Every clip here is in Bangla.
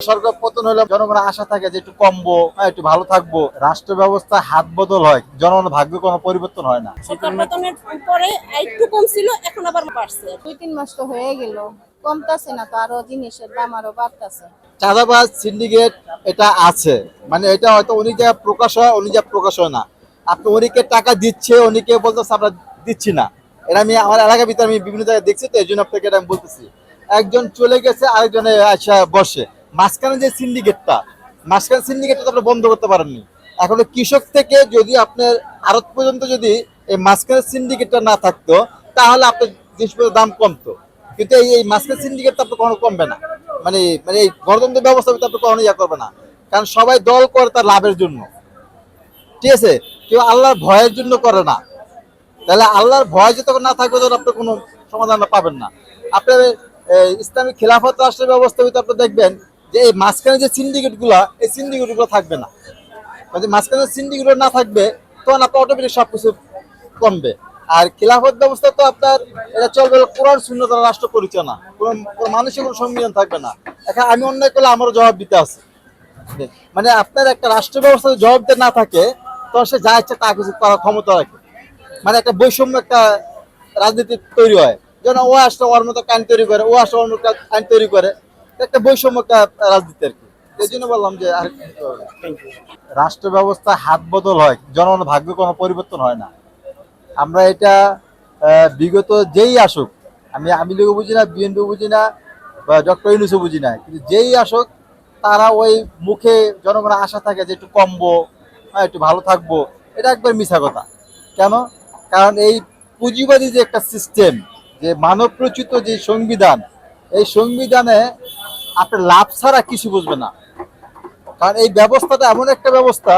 সরকার পতন হলে জনগণের আশা থাকে যে একটু কমবো হ্যাঁ, একটু ভালো থাকব। রাষ্ট্র ব্যবস্থা হাত বদল হয় জনগণের ভাগ্য কোনো পরিবর্তন হয় না। সরকার পতনের পরে একটু কম ছিল এখন আবার বাড়ছে। দুই তিন মাস তো হয়ে গেল। কমতাছে না তো আরও জিনিসের দাম আরও বাড়তাছে। চাঁদাবাজ সিন্ডিকেট এটা আছে। মানে এটা হয়তো উনি যা প্রকাশ হয় উনি যা প্রকাশ হয় না। আপনি উনিকে টাকা দিচ্ছে উনিকে বলতেছে আমরা দিচ্ছি না। এটা আমি আমার এলাকার ভিতরে আমি বিভিন্ন জায়গায় দেখছি তো এই জন্য আপনাকে এটা আমি বলতেছি। একজন চলে গেছে আরেকজনে আসা বসে। মাঝখানে যে সিন্ডিকেটটা মাঝখানে সিন্ডিকেটটা আপনি বন্ধ করতে পারেননি। এখন কৃষক থেকে যদি আপনার আড়ত পর্যন্ত যদি এই মাঝখানে সিন্ডিকেটটা না থাকতো, তাহলে আপনার জিনিসপত্রের দাম কমতো। কিন্তু এই এই মাঝখানে সিন্ডিকেটটা আপনার কখনো কমবে না। মানে মানে এই গণতন্ত্র ব্যবস্থা আপনি কখনো ইয়া করবে না। কারণ সবাই দল করে তার লাভের জন্য। ঠিক আছে? কেউ আল্লাহর ভয়ের জন্য করে না। তাহলে আল্লাহর ভয় যতক্ষণ না থাকবে তখন আপনি কোনো সমাধান পাবেন না। আপনার ইসলামিক খেলাফত রাষ্ট্রের ব্যবস্থা আপনি দেখবেন যে এই মাঝখানে যে সিন্ডিকেটগুলা এই সিন্ডিকেটগুলো থাকবে না। যদি মাঝখানে সিন্ডিকেট না থাকবে তখন আপনার অটোমেটিক সবকিছু কমবে। আর খেলাফত ব্যবস্থা তো আপনার, এটা চলবে কোরআন শূন্যতা রাষ্ট্র পরিচালনা কোনো মানুষের কোনো সংবিধান থাকবে না। এখন আমি অন্যায় করলে আমারও জবাব দিতে আছে। মানে আপনার একটা রাষ্ট্র ব্যবস্থা জবাব দিতে না থাকে তখন সে যা ইচ্ছে তা কিছু করার ক্ষমতা রাখে। মানে একটা বৈষম্য একটা রাজনীতি তৈরি হয়। যেন ও আসলে ওর মতো আইন তৈরি করে, ও আসলে ওর মতো আইন তৈরি করে। একটা বৈষম্য রাজনীতি আর কি। এই জন্য বললাম যে আর। রাষ্ট্র ব্যবস্থা হাত বদল হয় জনগণের ভাগ্য কোনো পরিবর্তন হয় না। আমরা এটা বিগত যেই আসুক আমি আমি লিগও বুঝি না বিএনপি বুঝি না বা ডক্টর ইউনুসও বুঝি না কিন্তু যেই আসুক তারা ওই মুখে জনগণের আশা থাকে যে একটু কমবো হ্যাঁ, একটু ভালো থাকব এটা একবার মিথ্যা কথা। কেন? কারণ এই পুঁজিবাদী যে একটা সিস্টেম যে মানব প্রচিত যে সংবিধান এই সংবিধানে আপনার লাভ ছাড়া কিছু বুঝবে না। কারণ এই ব্যবস্থাটা এমন একটা ব্যবস্থা,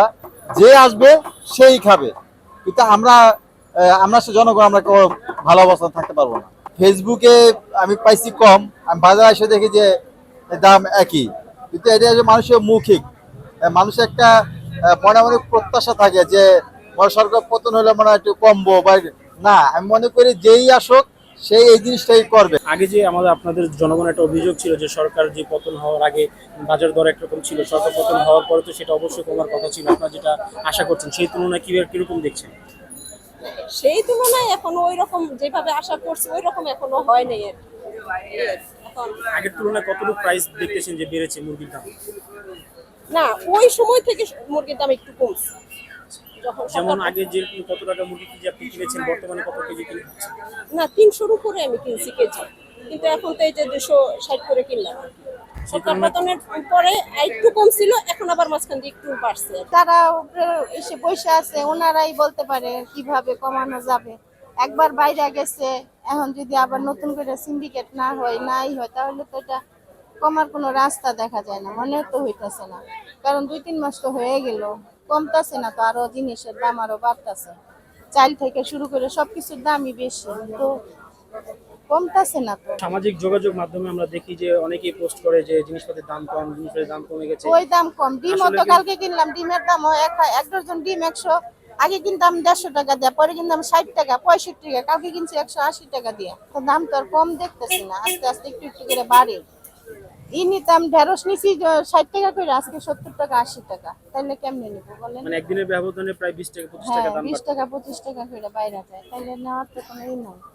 যে আসবে সেই খাবে। কিন্তু আমরা আমরা সে জনগণ, আমরা কেউ ভালো অবস্থায় থাকতে পারব না। ফেসবুকে আমি পাইছি কম, আমি বাজারে এসে দেখি যে দাম একই। কিন্তু এটা যে মানুষের মৌখিক। মানুষের একটা মনে মনে প্রত্যাশা থাকে যে সরকার পতন হলে মনে হয় একটু কমবো, বা না, আমি মনে করি যেই আসুক সেই এই জিনিসটাই করবে। আগে যে আমাদের আপনাদের জনগণের একটা অভিযোগ ছিল যে সরকার যে পতন হওয়ার আগে বাজার দর একরকম ছিল সরকার পতন হওয়ার পরে তো সেটা অবশ্যই কমার কথা ছিল। আপনারা যেটা আশা করছেন সেই তুলনায় কীভাবে কীরকম দেখছেন? সেই তুলনায় এখন ওই রকম যেভাবে আশা করছি ওই রকম এখনও হয় নাই আর আগের তুলনায় কতটুকু প্রাইস দেখতেছেন যে বেড়েছে মুরগির দাম? না ওই সময় থেকে মুরগির দাম একটু কমছে। যেমন আগে যে কত টাকা মুরগি কেজি আপনি কিনেছেন বর্তমানে কত কেজি কিনে না তিনশোর উপরে আমি কিনছি কেজি। কিন্তু এখন তো এই যে দুশো ষাট করে কিনলাম। সরকার পতনের পরে একটু কম ছিল এখন আবার মাঝখান দিয়ে একটু বাড়ছে। তারা এসে বসে আছে ওনারাই বলতে পারে কীভাবে কমানো যাবে। একবার বাইরে গেছে এখন যদি আবার নতুন করে সিন্ডিকেট না হয় নাই হয় তাহলে তো এটা কমার কোনো রাস্তা দেখা যায় না মনে তো হইতাছে না। কারণ দুই তিন মাস তো হয়ে গেল। কমতাছে না তো আরও জিনিসের দাম আরও বাড়তাছে। চাল থেকে শুরু করে সবকিছুর দামই বেশি তো কমতাছে না তো। সামাজিক যোগাযোগ মাধ্যমে আমরা দেখি যে অনেকেই পোস্ট করে যে জিনিসপত্রের দাম কম জিনিসপত্রের দাম কমে গেছে। ওই দাম কম। আসলে তো কালকে কিনলাম ডিমের দাম এক এক ডজন ডিম একশো আগে কিনতাম দেড়শো টাকা দিয়ে পরে কিনতাম ষাট টাকা পঁয়ষট্টি টাকা কালকে কিনছি একশো আশি টাকা দিয়ে। তো দাম তো আর কম দেখতেছি না আস্তে আস্তে একটু একটু করে বাড়ে। ই নিতাম ঢেঁড়স নিছি ষাট টাকা করে আজকে সত্তর টাকা আশি টাকা। তাহলে কেমনে নিবো বলেন? মানে একদিনের ব্যবধানে প্রায় বিশ টাকা পঁচিশ হ্যাঁ টাকা বিশ টাকা পঁচিশ টাকা করে বাইরে যায়। তাহলে নেওয়ার তো কোনো ই নাই।